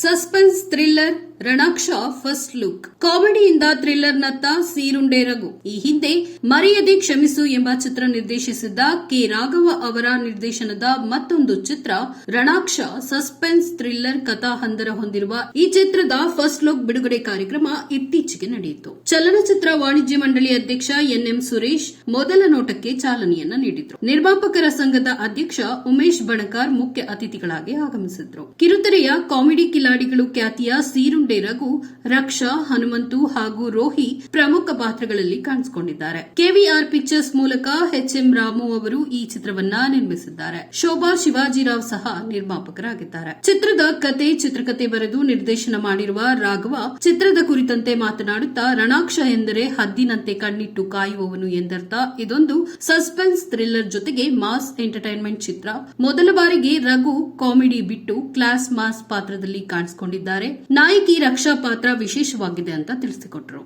Suspense thriller, Ranaksha, first look. ಕಾಮಿಡಿಯಿಂದ ಥ್ರಿಲ್ಲರ್ನತ್ತ ಸೀರುಂಡೆ ರಘು. ಈ ಹಿಂದೆ ಮರೆಯದೆ ಕ್ಷಮಿಸು ಎಂಬ ಚಿತ್ರ ನಿರ್ದೇಶಿಸಿದ್ದ ಕೆ. ರಾಘವ ಅವರ ನಿರ್ದೇಶನದ ಮತ್ತೊಂದು ಚಿತ್ರ, ರಣಾಕ್ಷ, ಸಸ್ಪೆನ್ಸ್ ಥ್ರಿಲ್ಲರ್ ಕಥಾ ಹಂದರ ಹೊಂದಿರುವ ಈ ಚಿತ್ರದ ಫಸ್ಟ್ ಲುಕ್ ಬಿಡುಗಡೆ ಕಾರ್ಯಕ್ರಮ ಇತ್ತೀಚೆಗೆ ನಡೆಯಿತು. ಚಲನಚಿತ್ರ ವಾಣಿಜ್ಯ ಮಂಡಳಿ ಅಧ್ಯಕ್ಷ ಎನ್ಎಂ ಸುರೇಶ್ ಮೊದಲ ನೋಟಕ್ಕೆ ಚಾಲನೆಯನ್ನ ನೀಡಿದ್ರು. ನಿರ್ಮಾಪಕರ ಸಂಘದ ಅಧ್ಯಕ್ಷ ಉಮೇಶ್ ಬಣಕಾರ್ ಮುಖ್ಯ ಅತಿಥಿಗಳಾಗಿ ಆಗಮಿಸಿದ್ರು. ಕಿರುತೆರೆಯ ಕಾಮಿಡಿ ಕಿಲಾಡಿಗಳು ಖ್ಯಾತಿಯ ಸೀರುಂಡೆ ರಘು, ರಕ್ಷಾ, ಹನುಮಂತು ಹಾಗೂ ರೋಹಿ ಪ್ರಮುಖ ಪಾತ್ರಗಳಲ್ಲಿ ಕಾಣಿಸಿಕೊಂಡಿದ್ದಾರೆ. ಕೆವಿಆರ್ ಪಿಕ್ಚರ್ಸ್ ಮೂಲಕ ಎಚ್ಎಂ ರಾಮು ಅವರು ಈ ಚಿತ್ರವನ್ನ ನಿರ್ಮಿಸಿದ್ದಾರೆ. ಶೋಭಾ ಶಿವಾಜಿರಾವ್ ಸಹ ನಿರ್ಮಾಪಕರಾಗಿದ್ದಾರೆ. ಚಿತ್ರದ ಕತೆ, ಚಿತ್ರಕತೆ ಬರೆದು ನಿರ್ದೇಶನ ಮಾಡಿರುವ ರಾಘವ ಚಿತ್ರದ ಕುರಿತಂತೆ ಮಾತನಾಡುತ್ತಾ, ರಣಾಕ್ಷ ಎಂದರೆ ಹದ್ದಿನಂತೆ ಕಣ್ಣಿಟ್ಟು ಕಾಯುವವನು ಎಂದರ್ಥ. ಇದೊಂದು ಸಸ್ಪೆನ್ಸ್ ಥ್ರಿಲ್ಲರ್ ಜೊತೆಗೆ ಮಾಸ್ ಎಂಟರ್ಟೈನ್ಮೆಂಟ್ ಚಿತ್ರ. ಮೊದಲ ಬಾರಿಗೆ ರಘು ಕಾಮಿಡಿ ಬಿಟ್ಟು ಕ್ಲಾಸ್ ಮಾಸ್ ಪಾತ್ರದಲ್ಲಿ ಕಾಣಿಸಿಕೊಂಡಿದ್ದಾರೆ. ನಾಯಕಿ ರಕ್ಷಾ ಪಾತ್ರ ವಿಶೇಷವಾಗಿದೆ ಅಂತ ತಿಳಿಸಿಕೊಟ್ರು.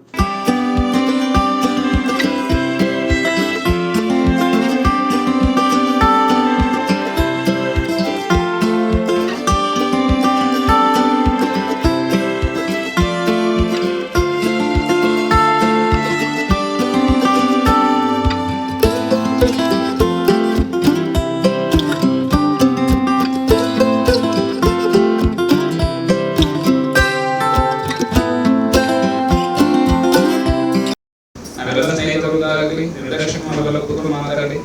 ಮಾತಾಡಿ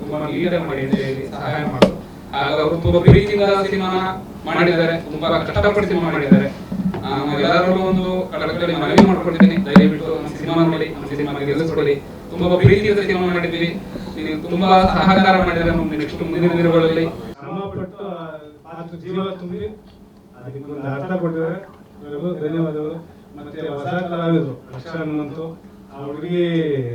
ತುಂಬಾ ಲೀಡರ್ ಮಾಡಿದ್ದೇವೆ ಸಹಾಯ ಮಾಡೋದು ಆಗ ಅವರು ತುಂಬಾ ಪ್ರೀತಿಯಿಂದ ಸಿನಿಮಾನ ಮಾಡಿದ್ದಾರೆ, ತುಂಬಾ ಕಷ್ಟಪಟ್ಟು ಸಿನಿಮಾ ಮಾಡಿದ್ದಾರೆ. ನಾನು ಎಲ್ಲರೂ ಒಂದು ಕಳಕಳಿ ಮನವಿ ಮಾಡ್ಕೊಳ್ತೀನಿ. ದಯವಿಟ್ಟು ನಮ್ಮ ಸಿನಿಮಾ ನೋಡಿ, ನಮ್ಮ ಸಿನಿಮಾ ಗೆಲ್ಲಿಸ್ಕೊಡಿ. ತುಂಬಾ ಪ್ರೀತಿಯಿಂದ ಸಿನಿಮಾ ಮಾಡಿದ್ವಿ ನೀವು ತುಂಬಾ ಸಹಕಾರ ಮಾಡಿದ್ರೆ ನಮ್ಮ ನೆಕ್ಸ್ಟ್ ಮುಂದಿನ ದಿನಗಳಲ್ಲಿ. ಶ್ರಮಪಟ್ಟು ಪಾತ್ರ ಜೀವ ತುಂಬಿ ಅದಕ್ಕೆ ಒಂದು ಅರ್ಥ ಕೊಟ್ಟಿದ್ದಾರೆ. ಧನ್ಯವಾದಗಳು. ಮತ್ತೆ ಹೊಸ ಕಲಾವಿದರು ಅಕ್ಷರ ಹನುಮಂತು ಆ ಹುಡುಗಿ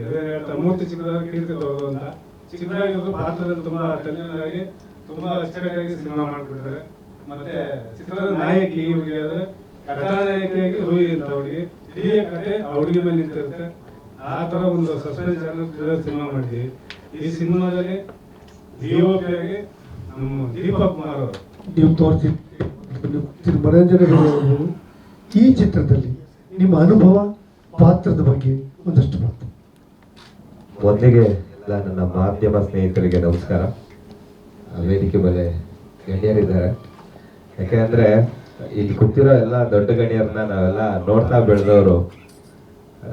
ಅದೇ ಹೇಳ್ತಾರೆ ಮೂರ್ತಿ ಚಿಕ್ಕದಾಗ ಗೌರವ ಅಂತ. ಚಿಕ್ಕದಾಗಿದ್ರು ಪಾತ್ರದಲ್ಲಿ ತುಂಬಾ ತಲೆನಾಗಿ ತುಂಬಾ ಅಚ್ಚರಿಯಾಗಿ ಸಿನಿಮಾ ಮಾಡ್ಬಿಟ್ಟಿದ್ದಾರೆ. ಮತ್ತೆ ಚಿತ್ರದ ನಾಯಕಿ ಹುಡುಗಿ ಆದ್ರೆ ಕಥಾನಾಯಕಿಯಾಗಿ ರೂಹಿ ಅಂತ ಹುಡುಗಿ. ಇಡೀ ಕತೆ ಆ ಹುಡುಗಿ ಮೇಲೆ ನಿಂತಿರುತ್ತೆ. ಆ ತರ ಒಂದು ಸಸ್ಪೆನ್ಸ್ ಸಿನಿಮಾ ಮಾಡಿದ್ವಿ. ಈ ಸಿನಿಮಾದಲ್ಲಿ ಡಿಒಪಿ ಆಗಿ ನಮ್ಮ ದೀಪಕ್ ಕುಮಾರ್ ಅವರು. ನೀವು ತೋರಿಸಿ ಮನೋರಂಜನೆ ಈ ಚಿತ್ರದಲ್ಲಿ ನಿಮ್ಮ ಅನುಭವ, ಪಾತ್ರದ ಬಗ್ಗೆ. ಒಂದಷ್ಟು ಮೊದಲಿಗೆ ಎಲ್ಲ ನನ್ನ ಮಾಧ್ಯಮ ಸ್ನೇಹಿತರಿಗೆ ನಮಸ್ಕಾರ. ವೇದಿಕೆ ಮೇಲೆ ಗಣ್ಯರಿದ್ದಾರೆ. ಯಾಕೆಂದ್ರೆ ಇಲ್ಲಿ ಕೂತಿರೋ ಎಲ್ಲ ದೊಡ್ಡ ಗಣ್ಯರನ್ನ ನಾವೆಲ್ಲ ನೋಡ್ತಾ ಬೆಳೆದವರು.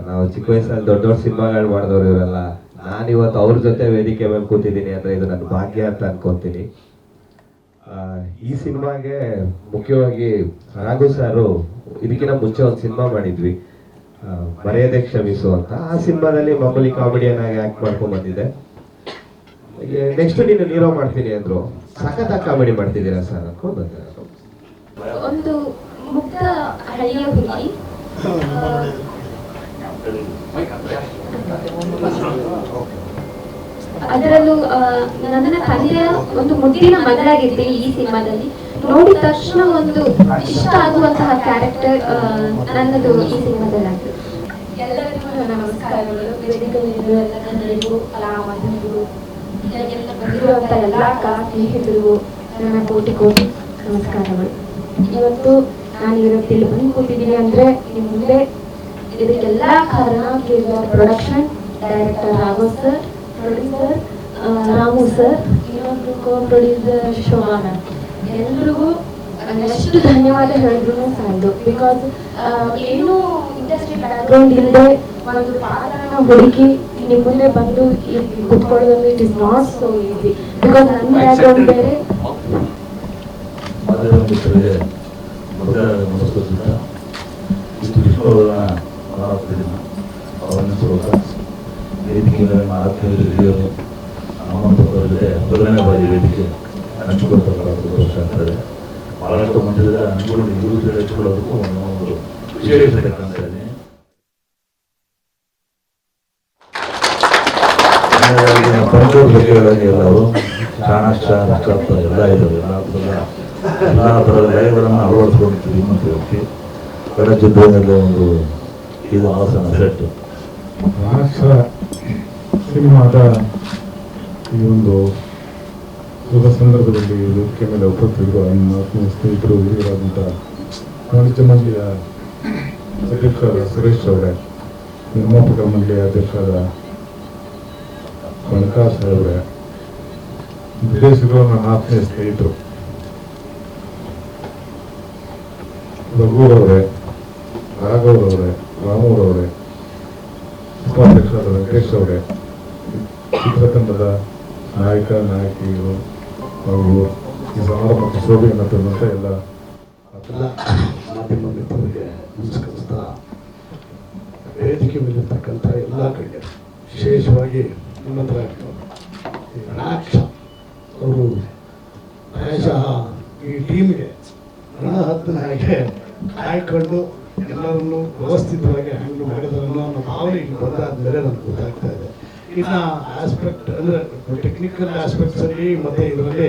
ನಾವು ಚಿಕ್ಕ ವಯಸ್ಸಲ್ಲಿ ದೊಡ್ಡ ದೊಡ್ಡ ಸಿನಿಮಾಗಳು ಮಾಡಿದವರು ಇವರೆಲ್ಲ. ನಾನು ಇವತ್ತು ಅವ್ರ ಜೊತೆ ವೇದಿಕೆ ಮೇಲೆ ಕೂತಿದ್ದೀನಿ ಅಂದ್ರೆ ಇದು ನನ್ನ ಭಾಗ್ಯ ಅಂತ ಅನ್ಕೊಂತೀನಿ. ಈ ಸಿನಿಮಾಗೆ ಮುಖ್ಯವಾಗಿ ರಾಘು ಸಾರು ಇದಕ್ಕಿಂತ ಮುಂಚೆ ಒಂದು ಸಿನಿಮಾ ಮಾಡಿದ್ವಿ. ಆ, ಮರೆಯದೆ ಕ್ಷಮಿಸು ಅಂತ ಆ ಸಿನಿಮಾದಲ್ಲಿ ಮಾಮೂಲಿ ಕಾಮಿಡಿಯನ್ ಆಗಿ ಆಕ್ಟ್ ಮಾಡ್ಕೊಂಡ್ ಬಂದಿದೆ ನೆಕ್ಸ್ಟ್ ನೀನು ನೀರೋ ಮಾಡ್ತೀನಿ ಅಂದ್ರು. ಸಖತ್ ಕಾಮಿಡಿ ಮಾಡ್ತಿದ್ದೀರಾ ಸರ್ ಅನ್ಕೊಂಡು ಬಂದೆ ಒಂದು ಮುಕ್ತ ಹಳ್ಳಿಯ ಹುಡುಗಿ ಅದರಲ್ಲೂ ನನ್ನ ತಂದೆಯ ಒಂದು ಮುದ್ದಿನ ಮಗಳಾಗಿರ್ತೀನಿ ಈ ಸಿನಿಮಾದಲ್ಲಿ. ನೋಡಿದ ತಕ್ಷಣ ಒಂದು ಇಷ್ಟ ಆಗುವಂತಹ ಕ್ಯಾರೆಕ್ಟರ್ ನನ್ನದು ಈ ಸಿನಿಮಾದಲ್ಲಿ ಆಗಿದೆ. ಎಲ್ಲರಿಗೂ ನಮಸ್ಕಾರಗಳು. ವೇದಿಕೆಯಲ್ಲಿರುವ ಎಲ್ಲ ಕನ್ನಡಿಗರು ಕಲಾವಂತರಿಗೂ ಎಲ್ಲ ಬಂದಿರುವಂಥ ಎಲ್ಲ ಕಲಾ ಸ್ನೇಹಿತರಿಗೂ ನನ್ನ ಕೋಟಿ ಕೋಟಿ ನಮಸ್ಕಾರಗಳು. ಇವತ್ತು ನಾನು ಇವತ್ತು ಇಲ್ಲಿ ಬಂದು ಕೂತಿದ್ದೀನಿ ಅಂದ್ರೆ ನಿಮ್ಮ ಮುಂದೆ ಇದಕ್ಕೆಲ್ಲ ಕಾರಣ production director Raghav sir producer Ramu sir ಇನ್ನೊಂದು ಕೋ ಪ್ರೊಡ್ಯೂಸರ್ ಶೋಭಾ ಮ್ಯಾಮ್ ಎಲ್ರಿಗೂ ಎಷ್ಟು ಧನ್ಯವಾದ ಹೇಳಿದ್ರು ಸಾಲದು ಬಿಕಾಸ್ ಏನು ಇಂಡಸ್ಟ್ರಿ ಬ್ಯಾಕ್ಗ್ರೌಂಡ್ ಇಲ್ಲದೆ ಒಂದು ಪಾತ್ರನ ಹುಡುಕಿ ನಿಮ್ಮ ಮುಂದೆ ಬಂದು ಕುತ್ಕೊಳ್ಳೋದು it is not so easy because ನನ್ನ ಬ್ಯಾಕ್ಗ್ರೌಂಡ್ ಬೇರೆ. ಮಾಧ್ಯಮ ಮಿತ್ರರಿಗೆ ಮೊದಲ ನಮಸ್ಕರಿಸುತ್ತಾ ಇಷ್ಟು ವಿಶ್ವವನ್ನ ಮಾತಾಡ್ತಿದ್ದೀನಿ ಅವರನ್ನ ಪೂರ್ವಕ ವೇದಿಕೆ ಮೇಲೆ ಮೊದಲನೇ ಬಾರಿ ವೇದಿಕೆ. ಹಂಚಿಕೊಳ್ತಕ್ಕಂಥ ಸಂತೋಷ ಆಗ್ತದೆ ಬಹಳಷ್ಟು ಮಂದಿರ ಹಂಚಿಕೊಂಡು ಇವರು ತಿಳಿಸ್ಕೊಳ್ಳೋದಕ್ಕೂ ಒಂದು ವಿಷಯ ಇರ್ತಕ್ಕಂಥ ಬಗ್ಗೆ ಹೇಳಂಗಿಲ್ಲ ಅವರು ಚಾಣಾಕ್ಷ ಅಷ್ಟಾರ್ಥ ಎಲ್ಲ ಎಲ್ಲ ಥರದ ಲಯಗಳನ್ನು ಅಳವಡಿಸ್ಕೊಂಡಿರ್ತೀವಿ ಮತ್ತು ವ್ಯಕ್ತಿ ಗಣಜಿದ್ದಲ್ಲಿ ಒಂದು ಇದು ಆಸನ ಸೆಟ್ ಮಹಾರಾಷ್ಟ್ರ ಸಿನಿಮಾದ ಈ ಒಂದು ಶುಭ ಸಂದರ್ಭದಲ್ಲಿ ವೇದಿಕೆ ಮೇಲೆ ಉಪಸ್ಥಿತರು ನಮ್ಮ ಆತ್ಮೀಯ ಸ್ನೇಹಿತರು ಹಿರಿಯರಾದಂಥ ವಾಣಿಜ್ಯ ಮಂಡಳಿಯ ಅಧ್ಯಕ್ಷರಾದ ಸುರೇಶ್ ಅವರೇ, ನಿರ್ಮಾಪಕ ಮಂಡಳಿಯ ಅಧ್ಯಕ್ಷರಾದ ಕನಕಾಶ್ ಅವರೇ ವಿದೇಶಿಗಳು ನನ್ನ ಆತ್ಮೀಯ ಸ್ನೇಹಿತರು ರಘುರವರೇ ರಾಘವರವರೇ, ರಾಮೂರವರೇ, ಉಪಾಧ್ಯಕ್ಷರಾದ ವೆಂಕಟೇಶ್ ಅವರೇ, ಚಿತ್ರತಂಡದ ನಾಯಕ ನಾಯಕಿಯರು ಹಾಗೂ ಈ ಸಮಾರಂಭಕ್ಕೆ ಶೋಭೆಯನ್ನು ತಂದಂಥ ಎಲ್ಲ ಮಾಧ್ಯಮ ಮಿತ್ರರಿಗೆ ನಮಸ್ಕರಿಸ್ತಾ ವೇದಿಕೆ ಮೇಲಿರ್ತಕ್ಕಂಥ ಎಲ್ಲ ಗಣ್ಯರು ವಿಶೇಷವಾಗಿ ರಣಾಕ್ಷ ಅವರು ಪ್ರಾಯಶಃ ಈ ಟೀಮ್ಗೆ ರಣಹದ್ದನ ಹಾಗೆ ಕಾಯ್ಕೊಂಡು ಎಲ್ಲರನ್ನು ವ್ಯವಸ್ಥಿತವಾಗಿ ಹ್ಯಾಂಡಲ್ ಮಾಡಿದ್ರು ಅನ್ನೋ ಭಾವನೆ ಬಂದಾದ ಮೇಲೆ ನನಗೆ ಗೊತ್ತಾಗ್ತಾ ಇದೆ ಇನ್ನು ಆಸ್ಪೆಕ್ಟ್ ಅಂದರೆ ಟೆಕ್ನಿಕಲ್ ಆಸ್ಪೆಕ್ಟ್ಸ್ ಅಲ್ಲಿ ಮತ್ತೆ ಇದರಲ್ಲಿ